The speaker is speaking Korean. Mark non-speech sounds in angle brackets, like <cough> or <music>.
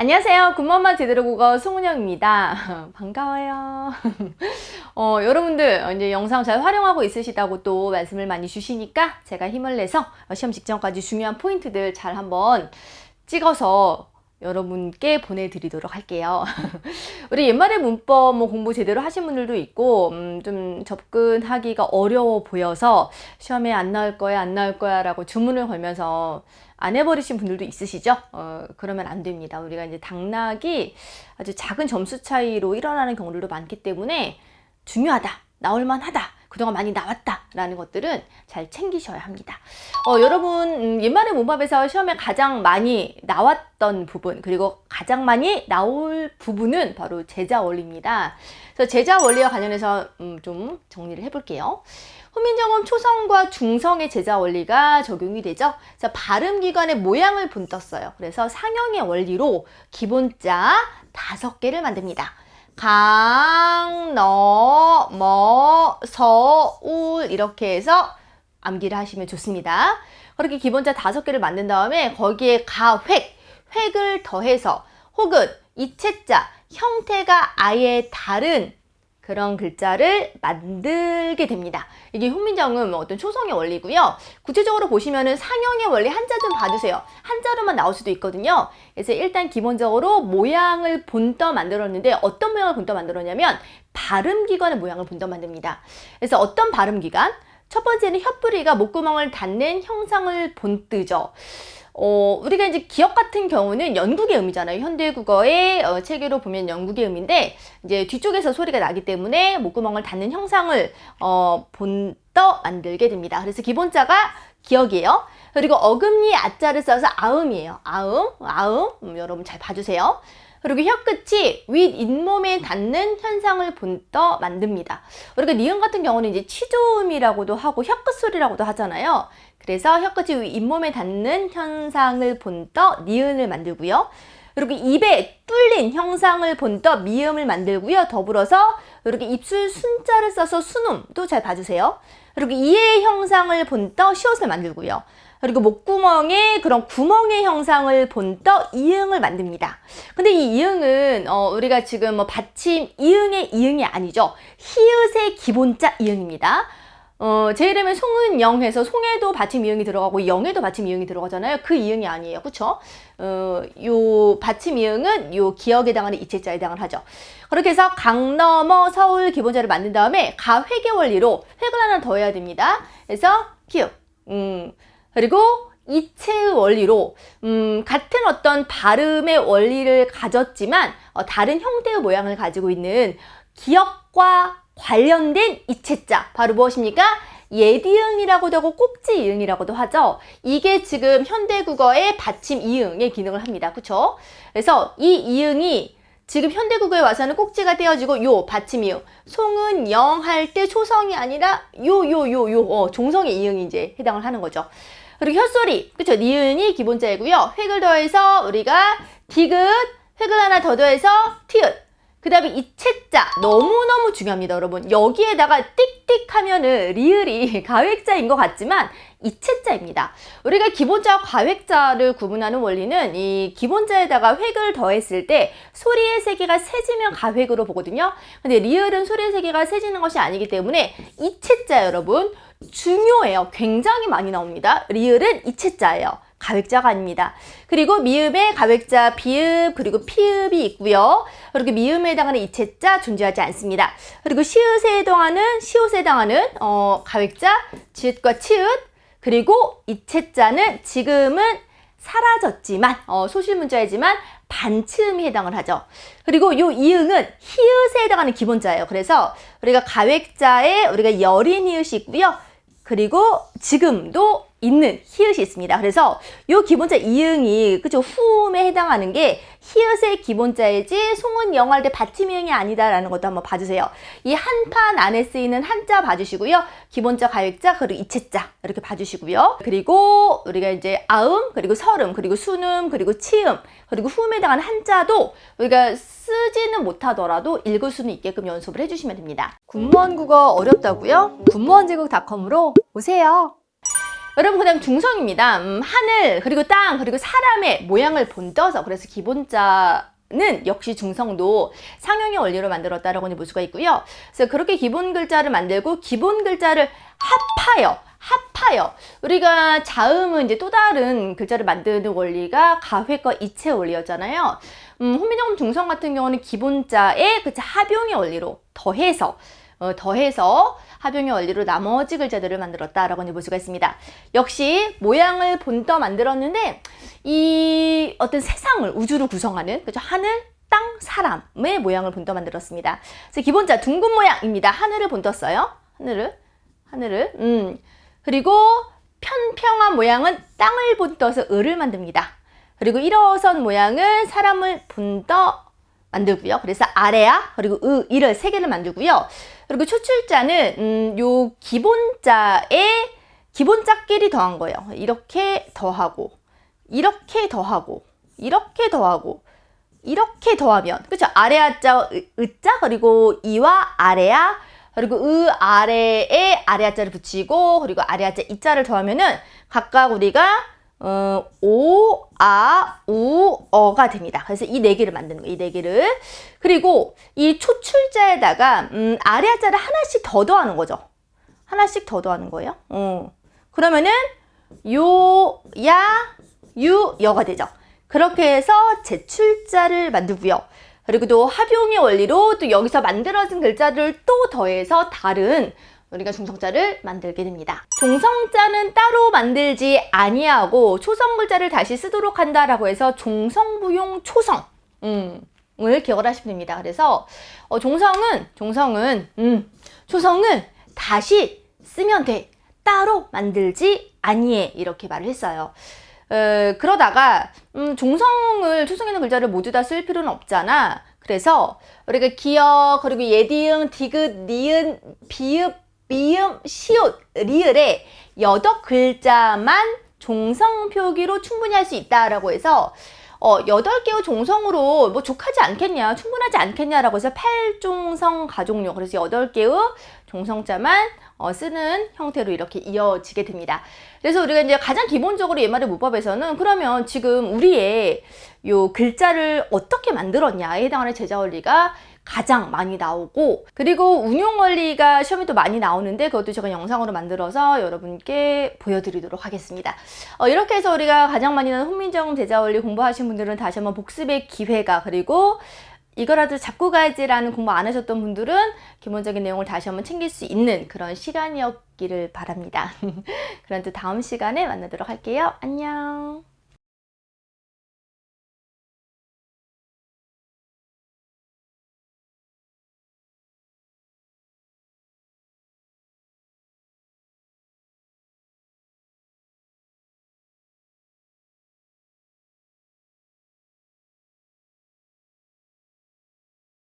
안녕하세요. 굿맘마 제대로 국어 송은영입니다. <laughs> 반가워요. <laughs> 어, 여러분들 이제 영상 잘 활용하고 있으시다고 또 말씀을 많이 주시니까 제가 힘을 내서 시험 직전까지 중요한 포인트들 잘 한번 찍어서 여러분께 보내드리도록 할게요. <laughs> 우리 옛말의 문법 뭐 공부 제대로 하신 분들도 있고 음, 좀 접근하기가 어려워 보여서 시험에 안 나올 거야 안 나올 거야 라고 주문을 걸면서 안 해버리신 분들도 있으시죠? 어, 그러면 안 됩니다. 우리가 이제 당락이 아주 작은 점수 차이로 일어나는 경우들도 많기 때문에 중요하다, 나올 만 하다, 그동안 많이 나왔다라는 것들은 잘 챙기셔야 합니다. 어, 여러분, 음, 옛말의 문법에서 시험에 가장 많이 나왔던 부분, 그리고 가장 많이 나올 부분은 바로 제자 원리입니다. 그래서 제자 원리와 관련해서 음, 좀 정리를 해볼게요. 후민정음 초성과 중성의 제자 원리가 적용이 되죠. 그래서 발음 기관의 모양을 본떴어요. 그래서 상형의 원리로 기본자 다섯 개를 만듭니다. 강, 너, 머, 서, 울 이렇게 해서 암기를 하시면 좋습니다. 그렇게 기본자 다섯 개를 만든 다음에 거기에 가, 획, 획을 더해서 혹은 이체자, 형태가 아예 다른 그런 글자를 만들게 됩니다. 이게 훈민정음 어떤 초성의 원리고요. 구체적으로 보시면은 상형의 원리 한자 좀 봐주세요. 한자로만 나올 수도 있거든요. 그래서 일단 기본적으로 모양을 본떠 만들었는데 어떤 모양을 본떠 만들었냐면 발음기관의 모양을 본떠 만듭니다. 그래서 어떤 발음기관? 첫 번째는 혀뿌리가 목구멍을 닿는 형상을 본뜨죠. 어, 우리가 이제 기억 같은 경우는 영국의 음이잖아요. 현대 국어의 어, 체계로 보면 영국의 음인데, 이제 뒤쪽에서 소리가 나기 때문에 목구멍을 닫는 형상을, 어, 본떠 만들게 됩니다. 그래서 기본자가 기억이에요. 그리고 어금니 아자를 써서 아음이에요. 아음, 아음. 음, 여러분 잘 봐주세요. 그리고 혀끝이 윗 잇몸에 닿는 현상을 본떠 만듭니다. 우리가 니은 같은 경우는 이제 치조음이라고도 하고 혀끝 소리라고도 하잖아요. 그래서 혀끝이 윗 잇몸에 닿는 현상을 본떠 니은을 만들고요. 그리고 입에 뚫린 형상을 본떠 미음을 만들고요. 더불어서 이렇게 입술 순자를 써서 순음도 잘 봐주세요. 그리고 이의 형상을 본떠 시옷을 만들고요. 그리고 목구멍에 그런 구멍의 형상을 본 떠 이응을 만듭니다. 근데 이 이응은 어, 우리가 지금 뭐 받침 이응의 이응이 아니죠. 히읗의 기본자 이응입니다. 어, 제 이름은 송은 영 해서 송에도 받침 이응이 들어가고 영에도 받침 이응이 들어가잖아요. 그 이응이 아니에요. 그쵸? 어, 요 받침 이응은 요 기억에 해당하는 이체자에 해당을 하죠. 그렇게 해서 강 넘어 서울 기본자를 만든 다음에 가 회계 원리로 획을 하나 더 해야 됩니다. 그래서 기억. 음, 그리고 이체의 원리로 음, 같은 어떤 발음의 원리를 가졌지만 어, 다른 형태의 모양을 가지고 있는 기억과 관련된 이체자 바로 무엇입니까? 예디응이라고도 하고 꼭지 이응이라고도 하죠. 이게 지금 현대국어의 받침 이응의 기능을 합니다. 그쵸? 그래서 이 이응이 지금 현대국어에 와서는 꼭지가 떼어지고 요 받침 이응 송은 영 할 때 초성이 아니라 요 요 요요 어, 종성의 이응이 이제 해당을 하는 거죠. 그리고 혀소리. 그쵸? 니은이 기본자이고요. 획을 더해서 우리가 디귿 획을 하나 더 더해서 티읕 그 다음에 이 채자. 너무너무 중요합니다 여러분. 여기에다가 띡띡 하면은 리을이 <laughs> 가획자인 것 같지만 이 채자입니다. 우리가 기본자와 가획자를 구분하는 원리는 이 기본자에다가 획을 더했을 때 소리의 세계가 세지면 가획으로 보거든요. 근데 리을은 소리의 세계가 세지는 것이 아니기 때문에 이 채자 여러분 중요해요 굉장히 많이 나옵니다 리을은 이 채자예요 가획자가 아닙니다. 그리고 미음에 가획자 비읍 그리고 피읍이 있고요. 그리고 미음에 해당하는 이체자 존재하지 않습니다. 그리고 시읒에 해당하는 시옷에 해당하는 어, 가획자 지읒과 치읒 그리고 이체자는 지금은 사라졌지만 어, 소실문자이지만 반치음이 해당을 하죠. 그리고 요 이응은 히읗에 해당하는 기본자예요. 그래서 우리가 가획자에 우리가 열인 히읗이 있고요. 그리고 지금도 있는 히읗이 있습니다. 그래서 요 기본자 이응이 그죠 후음에 해당하는 게 히읗의 기본자이지 송은 영할 때 받침 이응이 아니다라는 것도 한번 봐주세요. 이 한 판 안에 쓰이는 한자 봐주시고요. 기본자 가획자 그리고 이체자 이렇게 봐주시고요. 그리고 우리가 이제 아음 그리고 설음 그리고 순음 그리고 치음 그리고 후음에 해당하는 한자도 우리가 쓰지는 못하더라도 읽을 수는 있게끔 연습을 해주시면 됩니다. 군무원 국어 어렵다고요? 군무원 제국닷컴으로 오세요. 여러분 그다음 중성입니다. 음, 하늘 그리고 땅 그리고 사람의 모양을 본떠서 그래서 기본자 는 역시 중성도 상형의 원리로 만들었다라고 볼 수가 있고요. 그래서 그렇게 기본 글자를 만들고 기본 글자를 합하여 합하여 우리가 자음은 이제 또 다른 글자를 만드는 원리가 가회과 이체 원리였잖아요. 음, 혼미정음 중성 같은 경우는 기본자의 그 합용의 원리로 더해서 어, 더해서 합용의 원리로 나머지 글자들을 만들었다라고 볼 수가 있습니다. 역시 모양을 본떠 만들었는데 이 어떤 세상을 우주를 구성하는 그죠 하늘 땅 사람의 모양을 본떠 만들었습니다. 그래서 기본자 둥근 모양입니다. 하늘을 본떴어요. 하늘을 하늘을 음 그리고 편평한 모양은 땅을 본떠서 을을 만듭니다. 그리고 일어선 모양은 사람을 본떠 만들고요. 그래서 아래야 그리고 으 이를 세 개를 만들고요. 그리고 초출자는 음, 요 기본자의 기본자끼리 더한 거예요. 이렇게 더하고 이렇게 더하고 이렇게 더하고 이렇게 더하면 그렇죠? 아래아자 으자 그리고 이와 아래야 그리고 으 아래에 아래아자를 붙이고 그리고 아래아자 이자를 더하면은 각각 우리가 어, 오, 아, 우, 어가 됩니다. 그래서 이 네 개를 만드는 거예요. 이 네 개를. 그리고 이 초출자에다가 음, 아래자를 하나씩 더 더하는 거죠. 하나씩 더 더하는 거예요. 어. 그러면은 요, 야, 유, 여가 되죠. 그렇게 해서 제출자를 만들고요. 그리고 또 합용의 원리로 또 여기서 만들어진 글자를 또 더해서 다른 우리가 중성자를 만들게 됩니다. 종성자는 따로 만들지 아니하고 초성 글자를 다시 쓰도록 한다라고 해서 종성부용 초성 음, 을 기억을 하시면 됩니다. 그래서 어, 종성은 종성은 음, 초성은 다시 쓰면 돼. 따로 만들지 아니해 이렇게 말을 했어요. 어, 그러다가 음, 종성을 초성 있는 글자를 모두 다 쓸 필요는 없잖아. 그래서 우리가 기역 그리고 예디응, 디귿, 니은, 비읍 미음, 시옷, 리을의 여덟 글자만 종성 표기로 충분히 할 수 있다라고 해서 어, 여덟 개의 종성으로 뭐 족하지 않겠냐, 충분하지 않겠냐라고 해서 팔종성 가족용, 그래서 여덟 개의 종성자만 어, 쓰는 형태로 이렇게 이어지게 됩니다. 그래서 우리가 이제 가장 기본적으로 옛말의 문법에서는 그러면 지금 우리의 요 글자를 어떻게 만들었냐에 해당하는 제자 원리가 가장 많이 나오고 그리고 운용 원리가 시험에 또 많이 나오는데 그것도 제가 영상으로 만들어서 여러분께 보여드리도록 하겠습니다. 어, 이렇게 해서 우리가 가장 많이 나오는 훈민정 제자 원리 공부하신 분들은 다시 한번 복습의 기회가 그리고 이거라도 잡고 가야지라는 공부 안 하셨던 분들은 기본적인 내용을 다시 한번 챙길 수 있는 그런 시간이었기를 바랍니다. <laughs> 그럼 또 다음 시간에 만나도록 할게요. 안녕.